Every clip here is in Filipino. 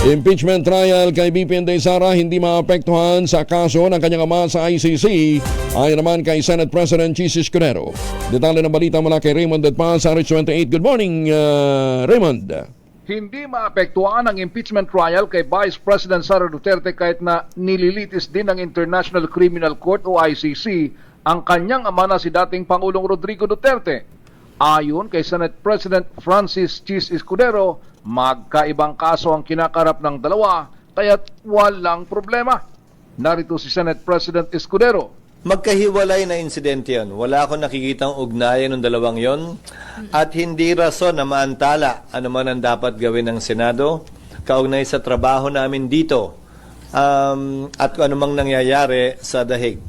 Impeachment trial kay BP Inday Sara hindi maapektuhan sa kaso ng kanyang ama sa ICC ay naman kay Senate President Chis Escudero. Detalye ng balita mula kay Raymond Dedpa sa RH28. Good morning, uh, Raymond. Hindi maapektuhan ang impeachment trial kay Vice President Sara Duterte kahit na nililitis din ng International Criminal Court o ICC ang kanyang ama na si dating Pangulong Rodrigo Duterte. Ayon kay Senate President Francis Chis Escudero, magkaibang kaso ang kinakarap ng dalawa kaya't walang problema. Narito si Senate President Escudero. Magkahiwalay na insidente yun. Wala akong nakikitang ugnayan ng dalawang yon at hindi rason na maantala ano man ang dapat gawin ng Senado kaugnay sa trabaho namin dito um, at kung ano mang nangyayari sa dahig.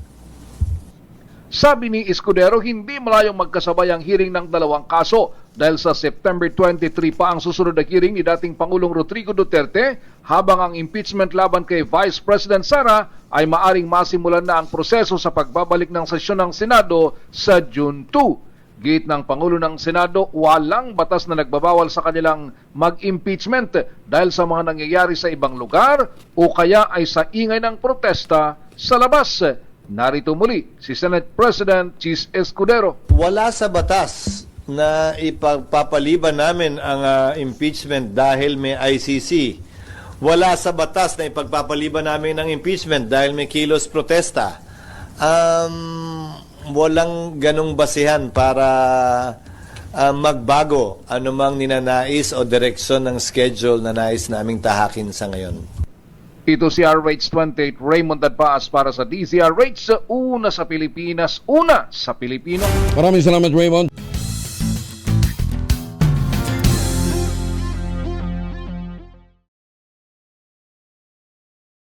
Sabi ni Escudero, hindi malayong magkasabay ang hearing ng dalawang kaso dahil sa September 23 pa ang susunod na hearing ni dating Pangulong Rodrigo Duterte habang ang impeachment laban kay Vice President Sara ay maaring masimulan na ang proseso sa pagbabalik ng sesyon ng Senado sa June 2. Gate ng Pangulo ng Senado, walang batas na nagbabawal sa kanilang mag-impeachment dahil sa mga nangyayari sa ibang lugar o kaya ay sa ingay ng protesta sa labas. Narito muli si Senate President Chis Escudero. Wala sa batas na ipagpapaliban namin ang ah, impeachment dahil may ICC. Wala sa batas na ipagpapaliban namin ang impeachment dahil may kilos protesta. Um, walang ganong basihan para ah, magbago anumang ninanais o direksyon ng schedule na nais naming tahakin sa ngayon. Ito si RH28 Raymond Adpaas para sa DZRH una sa Pilipinas, una sa Pilipino. Maraming salamat, Raymond.